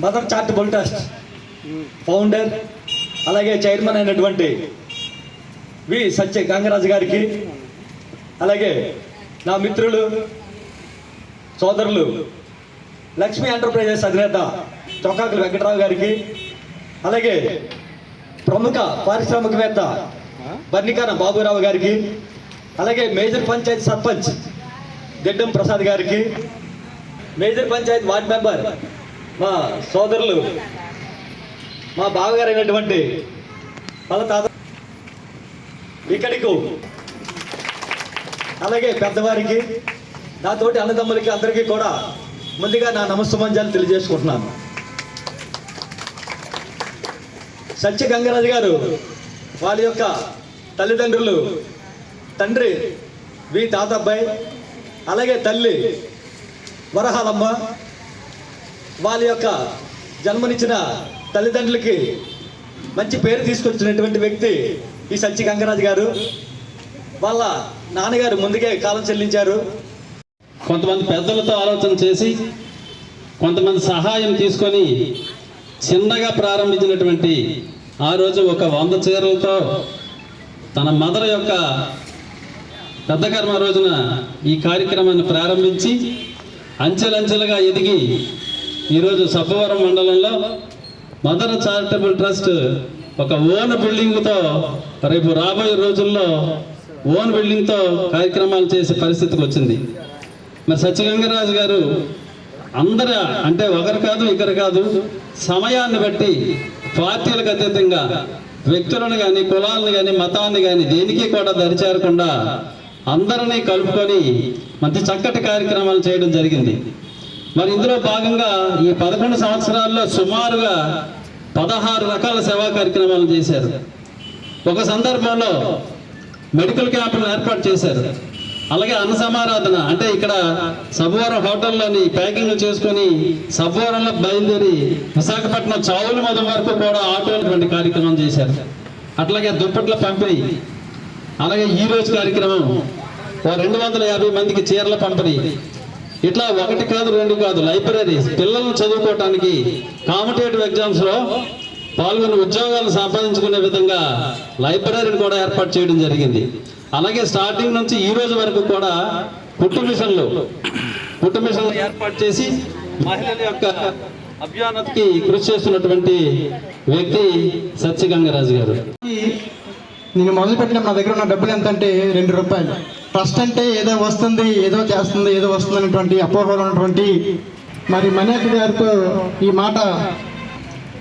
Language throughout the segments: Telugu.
మదర్ చారిటబుల్ ట్రస్ట్ ఫౌండర్ అలాగే చైర్మన్ అయినటువంటి వి సత్య గంగరాజు గారికి అలాగే నా మిత్రులు సోదరులు లక్ష్మీ ఎంటర్ప్రైజెస్ అధినేత చొక్కాకుల వెంకటరావు గారికి అలాగే ప్రముఖ పారిశ్రామికవేత్త బర్నికాన బాబురావు గారికి అలాగే మేజర్ పంచాయత్ సర్పంచ్ గడ్డం ప్రసాద్ గారికి మేజర్ పంచాయత్ వార్డ్ మెంబర్ మా సోదరులు మా బావగారు అయినటువంటి వాళ్ళ తాత ఇక్కడికి అలాగే పెద్దవారికి నాతోటి అన్నదమ్ములకి అందరికీ కూడా ముందుగా నా నమస్తమంజాలు తెలియజేసుకుంటున్నాను. సత్య గంగరాజు గారు వాళ్ళ యొక్క తల్లిదండ్రులు తండ్రి వి తాతబ్బాయి అలాగే తల్లి వరహాలమ్మ వాళ్ళ యొక్క జన్మనిచ్చిన తల్లిదండ్రులకి మంచి పేరు తీసుకొచ్చినటువంటి వ్యక్తి ఈ సంచి గంగరాజు గారు. వాళ్ళ నాన్నగారు ముందుకే కాలం చెల్లించారు. కొంతమంది పెద్దలతో ఆలోచన చేసి కొంతమంది సహాయం తీసుకొని చిన్నగా ప్రారంభించినటువంటి ఆ రోజు ఒక వంద చీరలతో తన మదర్ యొక్క పెద్ద కర్మ రోజున ఈ కార్యక్రమాన్ని ప్రారంభించి అంచెలంచెలుగా ఎదిగి ఈరోజు సబ్బవరం మండలంలో మదర్ చారిటబుల్ ట్రస్ట్ ఒక ఓన్ బిల్డింగ్తో రేపు రాబోయే రోజుల్లో ఓన్ బిల్డింగ్తో కార్యక్రమాలు చేసే పరిస్థితికి వచ్చింది. మరి సత్యగంగరాజు గారు అందర అంటే ఒకరు కాదు ఇద్దరు కాదు సమయాన్ని బట్టి పార్టీలకు అతీతంగా వ్యక్తులను కానీ కులాలను కానీ మతాన్ని కానీ దేనికి కూడా దరిచేరకుండా అందరినీ కలుపుకొని మంచి చక్కటి కార్యక్రమాలు చేయడం జరిగింది. మరి ఇందులో భాగంగా ఈ పదకొండు సంవత్సరాల్లో సుమారుగా పదహారు రకాల సేవా కార్యక్రమాలు చేశారు. ఒక సందర్భంలో మెడికల్ క్యాంపులను ఏర్పాటు చేశారు. అలాగే అన్న సమారాధన అంటే ఇక్కడ సబ్వరం హోటల్లోని ప్యాకింగ్ చేసుకొని సబ్వరంలో బయలుదేరి విశాఖపట్నం చావుల మధు వరకు కూడా ఆటోటువంటి కార్యక్రమం చేశారు. అట్లాగే దుప్పట్ల పంపిణీ అలాగే ఈ రోజు కార్యక్రమం ఓ రెండు వందల యాభై మందికి చీరల పంపిణీ ఇట్లా ఒకటి కాదు రెండు కాదు లైబ్రరీస్ పిల్లలను చదువుకోవటానికి కాంపిటేటివ్ ఎగ్జామ్స్లో పాల్గొని ఉద్యోగాలు సంపాదించుకునే విధంగా లైబ్రరీని కూడా ఏర్పాటు చేయడం జరిగింది. అలాగే స్టార్టింగ్ నుంచి ఈ రోజు వరకు కూడా పుట్టు మిషన్లు పుట్టు మిషన్లు ఏర్పాటు చేసి మహిళల యొక్క అభ్యున్నతికి కృషి చేస్తున్నటువంటి వ్యక్తి సత్యగంగరాజు గారు. నేను మొదలుపెట్టిన నా దగ్గర ఉన్న డబ్బులు ఎంత అంటే రెండు రూపాయలు. ట్రస్ట్ అంటే ఏదో వస్తుంది ఏదో చేస్తుంది ఏదో వస్తుంది అనేటువంటి అపోహలు ఉన్నటువంటి మరి మనేక గారితో ఈ మాట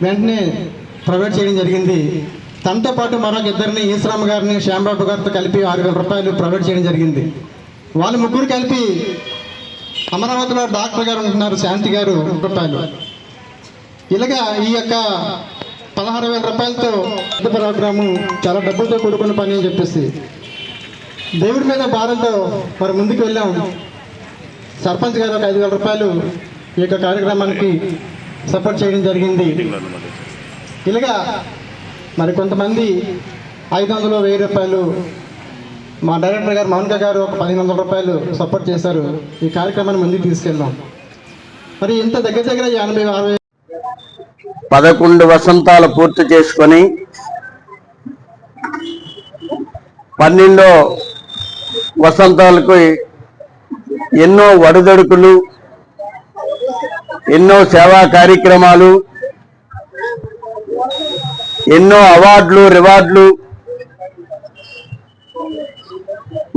వెంటనే ప్రొవైడ్ చేయడం జరిగింది. తనతో పాటు మరొక ఇద్దరిని ఈశ్వరమ్మ గారిని శ్యాంబాబు గారితో కలిపి ఆరు వేల రూపాయలు ప్రొవైడ్ చేయడం జరిగింది. వాళ్ళు ముగ్గురు కలిపి అమరావతిలో డాక్టర్ గారు ఉంటున్నారు శాంతి గారు రూపాయలు. ఇలాగా ఈ యొక్క పదహారు వేల రూపాయలతో ప్రోగ్రాము చాలా డబ్బులతో కూడుకున్న పని అని చెప్పేసి దేవుడి మీద భారంతో మరి ముందుకు వెళ్ళాం. సర్పంచ్ గారు ఒక ఐదు వేల రూపాయలు ఈ యొక్క కార్యక్రమానికి సపోర్ట్ చేయడం జరిగింది. ఇలాగా మరి కొంతమంది ఐదు వందలు వెయ్యి రూపాయలు మా డైరెక్టర్ గారు మౌనిక గారు ఒక పదిహేను వందల రూపాయలు సపోర్ట్ చేశారు. ఈ కార్యక్రమాన్ని ముందుకు తీసుకెళ్ళాం మరి ఇంత దగ్గర దగ్గర ఎనభై అరవై పదకొండు వసంతాలు పూర్తి చేసుకొని పన్నెండో వసంతాలకు ఎన్నో వడదడుకులు ఎన్నో సేవా కార్యక్రమాలు ఎన్నో అవార్డులు రివార్డులు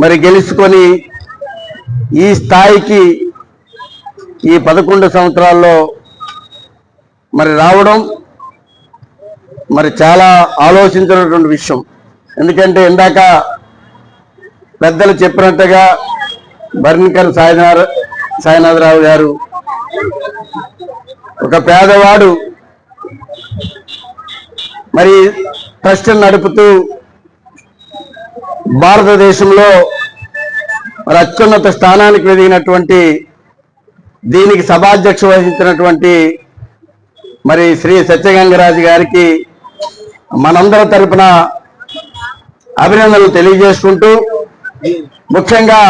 మరి గెలుచుకొని ఈ స్థాయికి ఈ పదకొండు సంవత్సరాల్లో మరి రావడం మరి చాలా ఆలోచించినటువంటి విషయం. ఎందుకంటే ఇందాక పెద్దలు చెప్పినట్టుగా బర్నికర్ సాయినాథ సాయినాథరావు గారు ఒక పేదవాడు మరి ట్రస్ట్ నడుపుతూ భారతదేశంలో మరి అత్యున్నత స్థానానికి ఎదిగినటువంటి దీనికి సభాధ్యక్ష వహించినటువంటి మరి శ్రీ సత్యగంగరాజు గారికి మనందరి తరపున అభినందనలు తెలియజేసుకుంటూ ముఖ్యంగా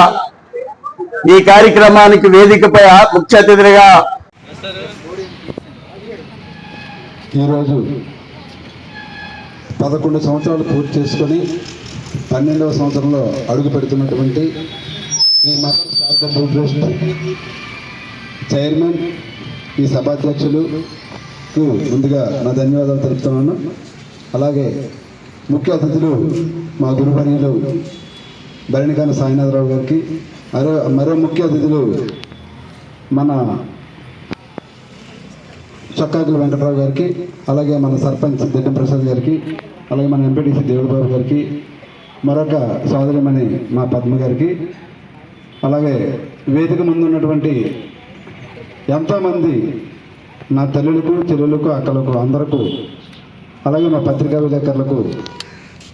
ఈ కార్యక్రమానికి వేదికపై ముఖ్య అతిథిగా ఈరోజు పదకొండు సంవత్సరాలు పూర్తి చేసుకొని పన్నెండవ సంవత్సరంలో అడుగు పెడుతున్నటువంటి ఈ మదర్ చారిటబుల్ చైర్మన్ ఈ సభాధ్యక్షులుకు ముందుగా నా ధన్యవాదాలు తెలుపుతున్నాను. అలాగే ముఖ్య అతిథులు మా గురువర్యులు భరణికాని సాయినాథరావు గారికి మరో మరో ముఖ్య అతిథులు మన చొక్కాకుల వెంకటరావు గారికి అలాగే మన సర్పంచ్ దిడ్డం ప్రసాద్ గారికి అలాగే మన ఎంపీటీసీ దేవుడుబాబు గారికి మరొక సోదరిమణి మా పద్మ గారికి అలాగే వేదిక ముందు ఉన్నటువంటి ఎంతోమంది నా తల్లులకు చెల్లెలకు అక్కలకు అందరకు అలాగే మా పత్రికా విలేకరులకు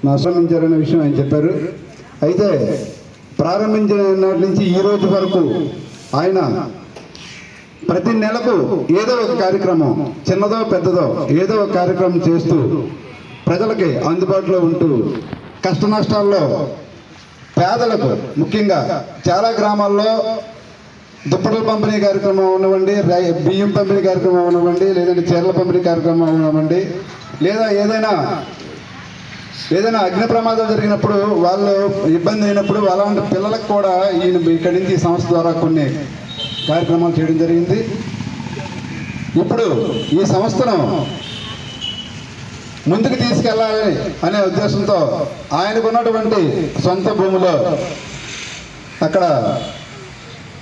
నా ఆశ్రమించారనే విషయం ఆయన చెప్పారు. అయితే ప్రారంభించిన నాటి నుంచి ఈ రోజు వరకు ఆయన ప్రతి నెలకు ఏదో ఒక కార్యక్రమం చిన్నదో పెద్దదో ఏదో ఒక కార్యక్రమం చేస్తూ ప్రజలకి అందుబాటులో ఉంటూ కష్ట నష్టాల్లో పేదలకు ముఖ్యంగా చాలా గ్రామాల్లో దుప్పటల పంపిణీ కార్యక్రమం అవనివ్వండి రై- బియ్యం పంపిణీ కార్యక్రమం అవనివ్వండి లేదంటే చీరల పంపిణీ కార్యక్రమం అవనివ్వండి లేదా ఏదైనా ఏదైనా అగ్ని ప్రమాదం జరిగినప్పుడు వాళ్ళు ఇబ్బంది అయినప్పుడు అలాంటి పిల్లలకు కూడా ఈయన ఇక్కడి నుంచి ఈ సంస్థ ద్వారా కొన్ని కార్యక్రమాలు చేయడం జరిగింది. ఇప్పుడు ఈ సంస్థను ముందుకు తీసుకెళ్ళాలని అనే ఉద్దేశంతో ఆయనకున్నటువంటి సొంత భూమిలో అక్కడ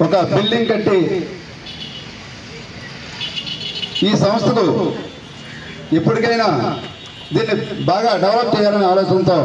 ఒక బిల్డింగ్ కట్టి ఈ సంస్థకు ఇప్పటికైనా దీన్ని బాగా డెవలప్ చేయాలనే ఆలోచనతో